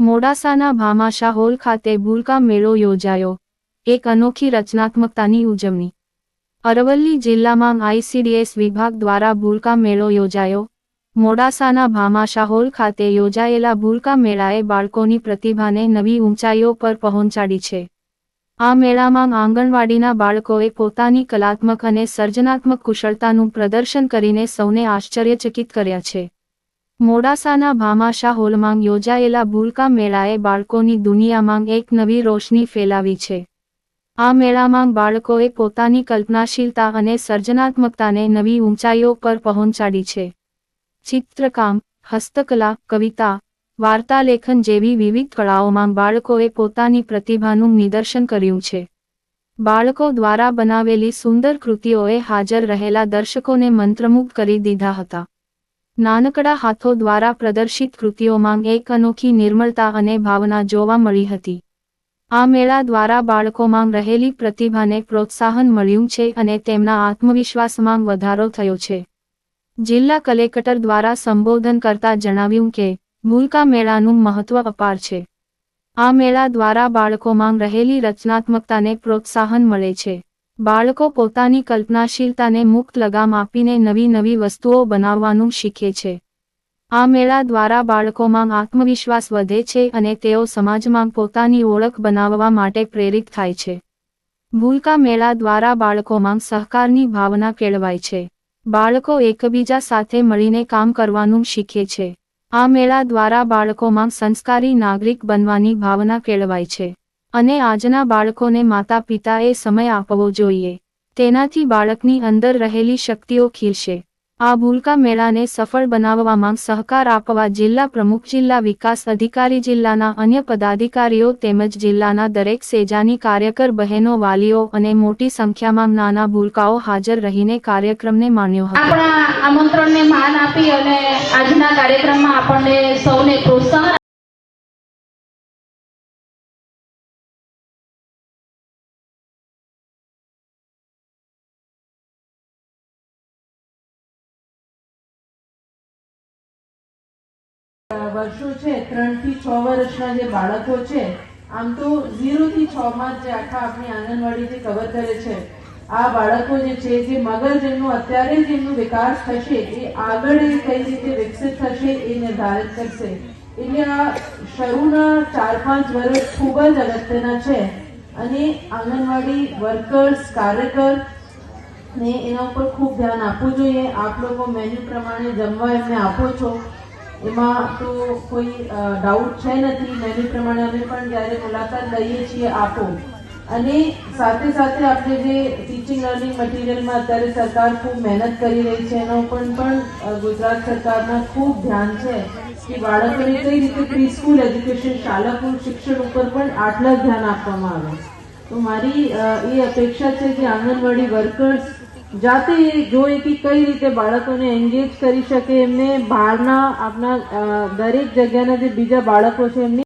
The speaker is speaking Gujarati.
મોડાસાના ભામાશા હોલ ખાતે ભૂલકા મેળો યોજાયો. એક અનોખી રચનાત્મકતાની ઉજવણી. અરવલ્લી જિલ્લામાં આઈસીડીએસ વિભાગ દ્વારા ભૂલકા મેળો યોજાયો. મોડાસાના ભામાશા હોલ ખાતે યોજાયેલા ભૂલકા મેળાએ બાળકોની પ્રતિભાને નવી ઊંચાઈઓ પર પહોંચાડી છે. આ મેળામાં આંગણવાડીના બાળકોએ પોતાની કલાત્મક અને સર્જનાત્મક કુશળતાનું પ્રદર્શન કરીને સૌને આશ્ચર્યચકિત કર્યા છે. મોડાસાના ભામાશા હોલમાં યોજાયેલા ભૂલકા મેળાએ બાળકોની દુનિયામાં એક નવી રોશની ફેલાવી છે. આ મેળામાં બાળકોએ પોતાની કલ્પનાશીલતા અને સર્જનાત્મકતાને નવી ઊંચાઈઓ પર પહોંચાડી છે. ચિત્રકામ, હસ્તકલા, કવિતા, વાર્તાલેખન જેવી વિવિધ કળાઓમાં બાળકોએ પોતાની પ્રતિભાનું નિદર્શન કર્યું છે. બાળકો દ્વારા બનાવેલી સુંદર કૃતિઓએ હાજર રહેલા દર્શકોને મંત્રમુગ્ધ કરી દીધા હતા. નાનકડા હાથો દ્વારા પ્રદર્શિત કૃતિઓમાં એક અનોખી નિર્મળતા અને ભાવના જોવા મળી હતી. આ મેળા દ્વારા બાળકોમાં રહેલી પ્રતિભાને પ્રોત્સાહન મળ્યું છે અને તેમના આત્મવિશ્વાસમાં વધારો થયો છે. જિલ્લા કલેક્ટર દ્વારા સંબોધન કરતા જણાવ્યું કે, ભૂલકા મેળાનું મહત્વ અપાર છે. આ મેળા દ્વારા બાળકોમાં રહેલી રચનાત્મકતાને પ્રોત્સાહન મળે છે. બાળકો પોતાની કલ્પનાશીલતાને મુક્ત લગામ આપીને નવી નવી વસ્તુઓ બનાવવાનું શીખે છે. આ મેળા દ્વારા બાળકોમાં આત્મવિશ્વાસ વધે છે અને તેઓ સમાજમાં પોતાની ઓળખ બનાવવા માટે પ્રેરિત થાય છે. ભૂલકા મેળા દ્વારા બાળકોમાં સહકારની ભાવના કેળવાય છે. બાળકો એકબીજા સાથે મળીને કામ કરવાનું શીખે છે. આ મેળા દ્વારા બાળકોમાં સંસ્કારી નાગરિક બનવાની ભાવના કેળવાય છે. અને આજના બાળકોને માતા પિતાએ સમય આપવો જોઈએ. તેનાથી બાળકની અંદર રહેલી શક્તિઓ ખીલશે. આ ભૂલકા મેળાને સફળ બનાવવામાં સહકાર આપવા જિલ્લા પ્રમુખ, જિલ્લા વિકાસ અધિકારી, જિલ્લાના અન્ય પદાધિકારીઓ તેમજ જિલ્લાના દરેક સેજાની કાર્યકર બહેનો, વાલીઓ અને મોટી સંખ્યામાં નાના ભૂલકાઓ હાજર રહીને કાર્યક્રમને માન્યો હતો. આમંત્રણને માન આપી અને આજના કાર્યક્રમમાં વર્ષો છે, ત્રણથી છ વર્ષના જે બાળકો છે, આમ તો ઝીરોથી છમાં જે આખા આપણી આંગણવાડી જે કવર કરે છે. આ બાળકો જે છે, જે મગજ એમનું અત્યારે જ એમનું વિકાસ થશે, એ આગળ એ કઈ રીતે વિકસિત થશે, એ નિર્ધારિત કરશે. એટલે આ શરૂના ચાર પાંચ વર્ષ ખૂબ જ અગત્યના છે. અને આંગણવાડી વર્કર્સ, કાર્યકર ને એના ઉપર ખૂબ ધ્યાન આપવું જોઈએ. આપ લોકો મેન્યુ પ્રમાણે જમવા એમને આપો છો. એમાં તો કોઈ ડાઉટ છે નથી. મેન્યુ પ્રમાણે અમે પણ જ્યારે મુલાકાત લઈએ છીએ આપો. અને સાથે સાથે આપણે જે ટીચિંગ લર્નિંગ મટીરિયલમાં અત્યારે સરકાર ખૂબ મહેનત કરી રહી છે, એના ઉપર પણ ગુજરાત સરકારના ખૂબ ધ્યાન છે કે બાળકોને કઈ રીતે પ્રી સ્કૂલ એજ્યુકેશન શાળાકીય શિક્ષણ ઉપર પણ આટલા ધ્યાન આપવામાં આવે. તો મારી એ અપેક્ષા છે કે આંગણવાડી વર્કર્સ જાતે જોઈ કે કઈ રીતે બાળકોને એન્ગેજ કરી શકે એમને બહારના આપણા દરેક જગ્યાના જે બીજા બાળકો છે એમની